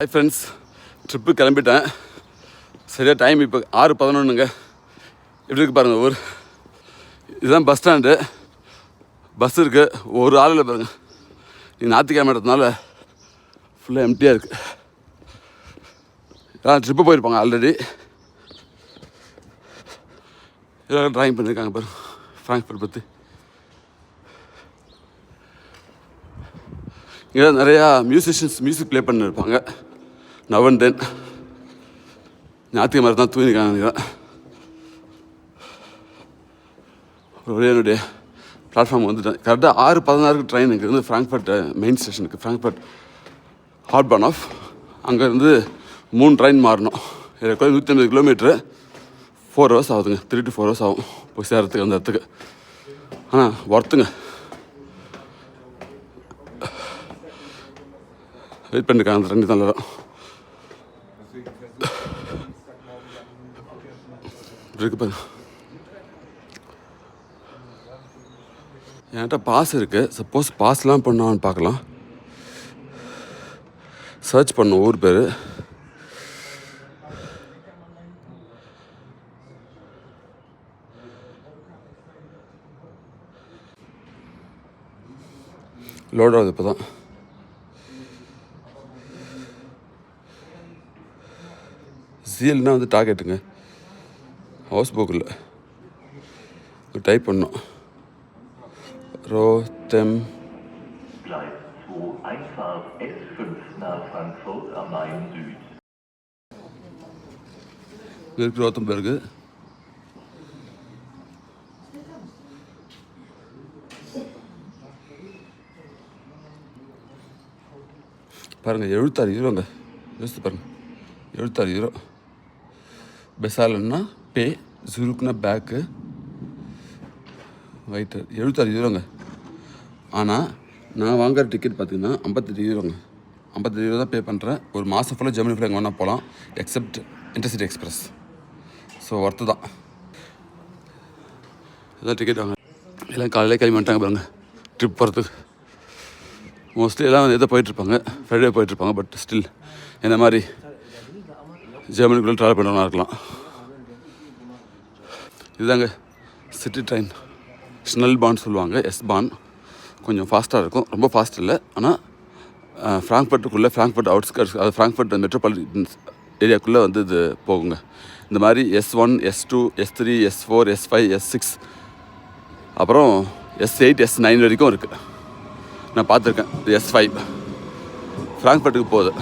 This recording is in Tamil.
ஹாய் ஃப்ரெண்ட்ஸ் ட்ரிப்பு கிளம்பிட்டேன். சரியாக டைம் இப்போ ஆறு பதினொன்றுங்க எப்படி இருக்கு பாருங்கள் ஊர்? இதுதான் பஸ் ஸ்டாண்டு பஸ் இருக்குது ஒரு ஆள் இல்லை பாருங்கள் நீ ஞாயிற்றுக்கிழமைன்றதுனால ஃபுல்லாக எம்டியாக இருக்குது எல்லாம் ட்ரிப்பு போயிருப்பாங்க ஆல்ரெடி எல்லாம் ட்ராயிங் பண்ணியிருக்காங்க பாருங்க. ஃப்ராங்க்ஃபர்ட் பற்றி இங்கே நிறையா மியூசிஷியன்ஸ் மியூசிக் ப்ளே பண்ணியிருப்பாங்க நவன் தென் ஞாத்திக மாதிரி தான் தூங்கிருக்காங்க ஒரே என்னுடைய பிளாட்ஃபார்ம் வந்துட்டேன். கரெக்டாக ஆறு பதினாறுக்கு ட்ரெயின் இங்கே இருந்து ஃப்ராங்க்ஃபர்ட் மெயின் ஸ்டேஷனுக்கு ஃப்ராங்க்ஃபர்ட் ஹார்ட்பான் ஆஃப் அங்கேருந்து மூணு ட்ரெயின் மாறணும். எனக்கு நூற்றி ஐம்பது கிலோமீட்ரு ஃபோர் ஹவர்ஸ் ஆகுதுங்க. த்ரீ டு ஃபோர் ஹவர்ஸ் ஆகும். போய் சேரத்துக்கு அந்த இடத்துக்கு. ஆனால் ஒர்த்துங்க வெயிட் பண்ணிருக்காங்க அந்த ரெண்டு தான் இருக்கு என்கிட்ட பாஸ் இருக்கு. சப்போஸ் பாஸ்லாம் பண்ணான்னு பார்க்கலாம். சர்ச் பண்ணும் ஊர் பேர். லோட் ஆகுது இப்போ தான் சீல்னா வந்து டார்கெட்டுங்க ஹவுஸ் புக்கில் டைப் பண்ணோம் ரோ தெம் Gleis 2 Einfahrt S5 nach Frankfurt am Main Süd. இருக்கு ரோத்தம்பர்கு பாருங்கள் எழுபத்தாறு யூரோங்க யோசித்து பாருங்கள் எழுபத்தாறு யூரோ பெசாலன்னா பே ஜுருக்குனா பேக்கு. வைட்டு எழுபத்தாறு யூரோங்க. ஆனால் நான் வாங்குற டிக்கெட் பார்த்தீங்கன்னா ஐம்பத்தெட்டு யூரோங்க. ஐம்பத்தெட்டு யூரோ தான் பே பண்ணுறேன் ஒரு மாதம் ஃபுல்லாக ஜெர்மனி ஃபுல்லாக எங்கே வேணால் போகலாம் except intercity express so worth தான். எல்லாம் டிக்கெட் வாங்க. எல்லாம் காலையிலே கிளம்பி வந்துட்டாங்க பாருங்க. ட்ரிப் போகிறதுக்கு மோஸ்ட்லி எல்லாம் எதோ போயிட்டுருப்பாங்க ஃப்ரைடே போயிட்டுருப்பாங்க பட் ஸ்டில் என்ன மாதிரி? ஜெர்மனிக்குள்ளே ட்ராவல் பண்ணுறவங்களா இருக்கலாம் இதுதாங்க சிட்டி ட்ரெயின் ஸ்னல் பான் சொல்லுவாங்க எஸ் பான் கொஞ்சம் ஃபாஸ்ட்டாக இருக்கும். ரொம்ப ஃபாஸ்ட் இல்லை. ஆனால் ஃப்ராங்க்ஃபர்ட்டுக்குள்ளே ஃப்ராங்க்ஃபர்ட் அவுட்ஸ்கர்ட்ஸ் அது ஃப்ராங்க்ஃபர்ட் மெட்ரோபாலிட்டன் ஏரியாக்குள்ளே வந்து இது போகுங்க. இந்த மாதிரி S one S two S three S four S five S six அப்புறம் எஸ் எயிட் எஸ் நைன் வரைக்கும் இருக்குது நான் பார்த்துருக்கேன். எஸ் ஃபைவ் ஃப்ராங்க்ஃபர்ட்டுக்கு போகுது.